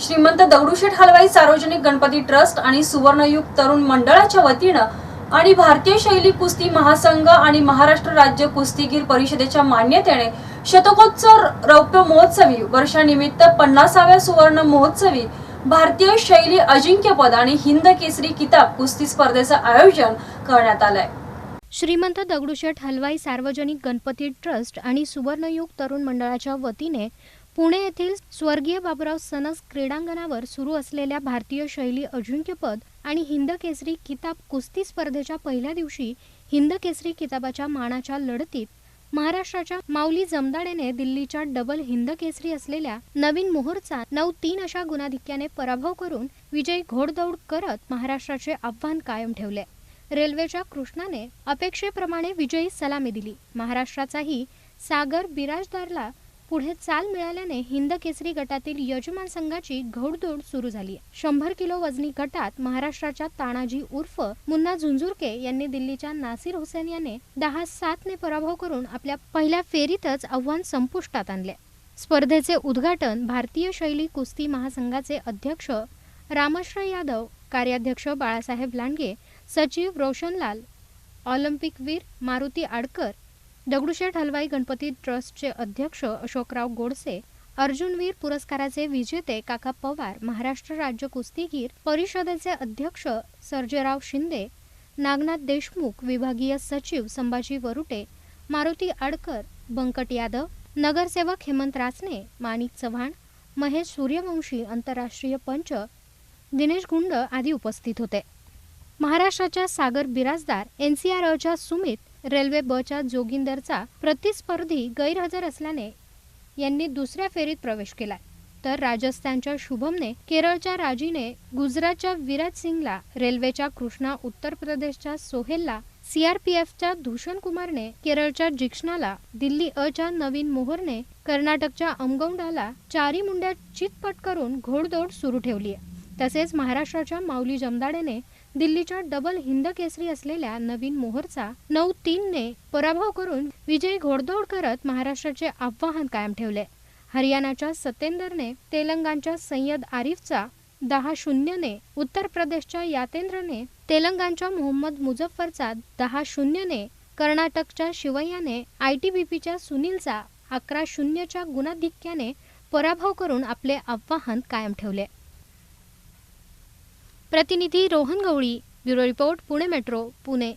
श्रीमंत दगडूशेठ हलवाई सार्वजनिक गणपती ट्रस्ट आणि सुवर्णयुग तरुण मंडळाच्या वतीनं आणि भारतीय शैली कुस्ती महासंघ आणि महाराष्ट्र राज्य कुस्तीगीर परिषदेच्या मान्यतेने शतकोत्सव रौप्य महोत्सवी वर्षानिमित्त पन्नासाव्या सुवर्ण महोत्सवी भारतीय शैली अजिंक्यपद आणि हिंद केसरी किताब कुस्ती स्पर्धेचं आयोजन करण्यात आलंय. श्रीमंत दगडूशेठ हलवाई सार्वजनिक गणपती ट्रस्ट आणि सुवर्णयुग तरुण मंडळाच्या वतीने पुणे येथील स्वर्गीय बाबुराव सनस क्रीडांगणावर सुरू असलेल्या भारतीय शैली अजिंक्यपद आणि हिंद केसरी किताब कुस्ती स्पर्धेच्या पहिल्या दिवशी हिंद केसरी किताबाच्या मानाच्या लढतीत महाराष्ट्राच्या माऊली जमदाडेने दिल्लीच्या डबल हिंद केसरी असलेल्या नवीन मोहरचा नऊ तीन अशा गुणाधिक्याने पराभव करून विजयी घोडदौड करत महाराष्ट्राचे आव्हान कायम ठेवले. रेल्वेच्या कृष्णाने अपेक्षेप्रमाणे विजयी सलामी दिली. महाराष्ट्राचाही सागर बिराजदारला पुढे चाल मिळाल्याने हिंद केसरी गटातील यजमान संघाची घोडदौड सुरू झाली. शंभर किलो वजनी गटात महाराष्ट्राच्या तानाजी उर्फ मुन्ना झुंझुरके यांनी दिल्लीच्या नासिर हुसेन याने दहा सात ने पराभव करून आपल्या पहिल्या फेरीतच आव्हान संपुष्टात आणले. स्पर्धेचे उद्घाटन भारतीय शैली कुस्ती महासंघाचे अध्यक्ष रामश्रय यादव कार्याध्यक्ष बाळासाहेब लांडगे सचिव रोशनलाल ऑलिम्पिकवीर मारुती आडकर दगडूशेठ हलवाई गणपती ट्रस्टचे अध्यक्ष अशोकराव गोडसे अर्जुनवीर पुरस्काराचे विजेते काका पवार महाराष्ट्र राज्य कुस्तीगीर परिषदेचे अध्यक्ष सर्जेराव शिंदे नागनाथ देशमुख विभागीय सचिव संभाजी वरुटे मारुती आडकर बंकट यादव नगरसेवक हेमंत रासने माणिक चव्हाण महेश सूर्यवंशी आंतरराष्ट्रीय पंच दिनेश गुंड आदी उपस्थित होते. महाराष्ट्राच्या Sagar Birajdar N C R अच्या Sumit railway बच्या जोगिंदरचा प्रतिस्पर्धी गैरहजर असल्याने यांनी दुसऱ्या फेरीत प्रवेश केलाय. तर राजस्थानच्या शुभमने केरळच्या राजीने गुजरातच्या विराज सिंगला रेल्वेच्या कृष्णा उत्तर प्रदेशच्या सोहेलला सीआरपीएफच्या धूषण कुमारने केरळच्या जिक्ष्णाला दिल्ली अच्या नवीन मोहरने कर्नाटकच्या अमगौंडाला चारी मुंड्या चितपट करून घोडदौड सुरू ठेवली आहे तसेच महाराष्ट्राच्या माऊली जमदाडेने दिल्लीच्या डबल हिंद केसरी असलेल्या नवीन मोहरचा नऊ तीनने पराभव करून विजयी घोडदौड करत महाराष्ट्राचे आव्हान कायम ठेवले. हरियाणाच्या सतेंदरने तेलंगणच्या सय्यद आरिफचा दहा शून्यने उत्तर प्रदेशच्या यातेंद्रने तेलंगणच्या मोहम्मद मुझफ्फरचा दहा शून्यने कर्नाटकच्या शिवय्याने आय टी बी पीच्या सुनीलचा अकरा शून्यच्या गुणाधिक्याने पराभव करून आपले आव्हान कायम ठेवले. प्रतिनिधी Rohan Gawali bureau report Pune metro Pune.